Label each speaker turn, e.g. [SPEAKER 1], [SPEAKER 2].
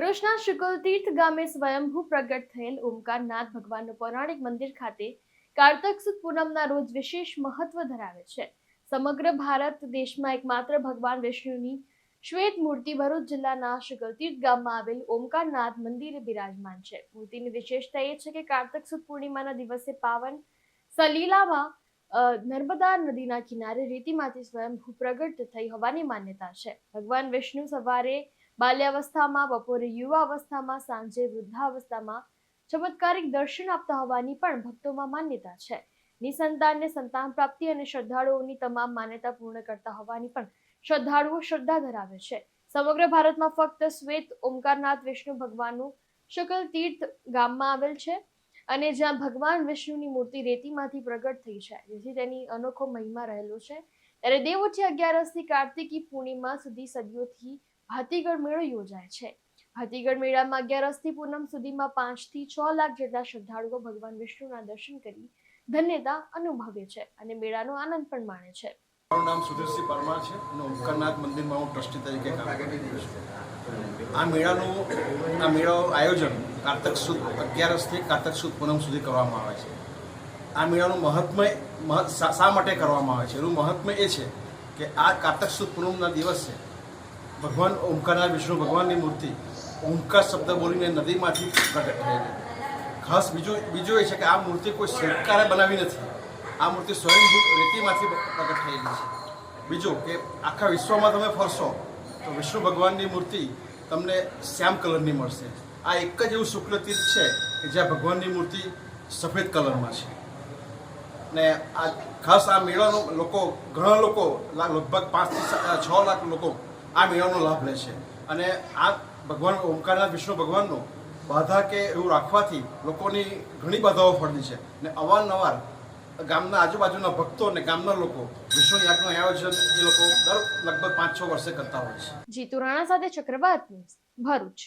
[SPEAKER 1] ભરૂચના શુકલતીર્થ ગામે સ્વયંભૂ પ્રગટ થયેલ ઓમકારનાથ ભગવાનનું પૌરાણિક મંદિર ખાતે કારતક સુદ પૂનમના રોજ વિશેષ મહત્વ ધરાવે છે. સમગ્ર ભારત દેશમાં એકમાત્ર ભગવાન વિષ્ણુની શ્વેત મૂર્તિ ભરૂચ જિલ્લાના શુકલતીર્થ ગામમાં આવેલ ઓમકારનાથ મંદિરે બિરાજમાન છે. મૂર્તિની વિશેષતા એ છે કે કારતક સુદ પૂર્ણિમાના દિવસે પાવન સલીલામાં નર્મદા નદીના કિનારે રેતીમાંથી સ્વયંભૂ પ્રગટ થઈ હોવાની માન્યતા છે. ભગવાન વિષ્ણુ સવારે બાલ્યાવસ્થામાં, બપોરે યુવા અવસ્થામાં સાંજે વૃદ્ધાવસ્થામાં ચમત્કારિક દર્શન આપતા હોવાની પણ ભક્તોમાં માન્યતા છે. નિસંતાનને સંતાન પ્રાપ્તિ અને શ્રદ્ધાળુઓની તમામ માન્યતા પૂર્ણ કરતા હોવાની પણ શ્રદ્ધાળુઓ શ્રદ્ધા ધરાવે છે. સમગ્ર ભારતમાં ફક્ત શ્વેત ઓમકારનાથ વિષ્ણુ ભગવાનનું શુકલ તીર્થ ગામમાં આવેલ છે અને જ્યાં ભગવાન વિષ્ણુની મૂર્તિ રેતીમાંથી પ્રગટ થઈ છે. જેથી તેની અનોખો મહિમા રહેલો છે. ત્યારે દેવોઠી અગિયારસથી કાર્તિકી પૂર્ણિમા સુધી સદીઓથી ભાતીગળ મેળો યોજાય છે. હાથીગઢ મેળામાં અગિયારસથી પૂનમ સુધીમાં પાંચથી છ લાખ જેટલા શ્રદ્ધાળુઓ ભગવાન વિષ્ણુના દર્શન કરી ધન્યતા અનુભવે છે અને મેળાનો આનંદ પણ માણે છે.
[SPEAKER 2] મારું નામ સુધીરસિંહ પરમાર છે અને ઉપકરનાથ મંદિરમાં હું ટ્રસ્ટી તરીકે કામ કરી રહ્યો છું. આ મેળાનું આ મેળાનું આયોજન કારતક સુદ અગિયારસથી કારતક સુદ પૂનમ સુધી કરવામાં આવે છે. આ મેળાનું મહત્મય શા માટે કરવામાં આવે છે? એનું મહત્મય એ છે કે આ કારતક સુદ પૂનમના દિવસે ભગવાન ઓમકારના વિષ્ણુ ભગવાનની મૂર્તિ ઓમકાર શબ્દ બોલીને નદીમાંથી પ્રગટ થયેલી. ખાસ બીજું બીજું એ છે કે આ મૂર્તિ કોઈ શિલ્પકારે બનાવી નથી. આ મૂર્તિ સ્વયંભૂત રેતીમાંથી પ્રગટ થયેલી છે. બીજું કે આખા વિશ્વમાં તમે ફરશો તો વિષ્ણુ ભગવાનની મૂર્તિ તમને શ્યામ કલરની મળશે. આ એક જ એવું શુક્લ તીર્થ છે કે જ્યાં ભગવાનની મૂર્તિ સફેદ કલરમાં છે. ને આ ખાસ આ મેળાનો લોકો ઘણા લોકો લગભગ પાંચથી છ લાખ લોકો આ મેળાનો લાભ લે છે. અને આ ભગવાન ઓમકારનાથ વિષ્ણુ ભગવાનનો બાધા કે એવું રાખવાથી લોકોની ઘણી બાધાઓ ફરતી છે. ને અવારનવાર ગામના આજુબાજુના ભક્તો અને ગામના લોકો વિષ્ણુ યાગનું આયોજન એ લોકો દર લગભગ પાંચ છ વર્ષે કરતા હોય છે.
[SPEAKER 1] જીતુ રાણા સાથે ચક્રવાત ન્યૂઝ, ભરૂચ.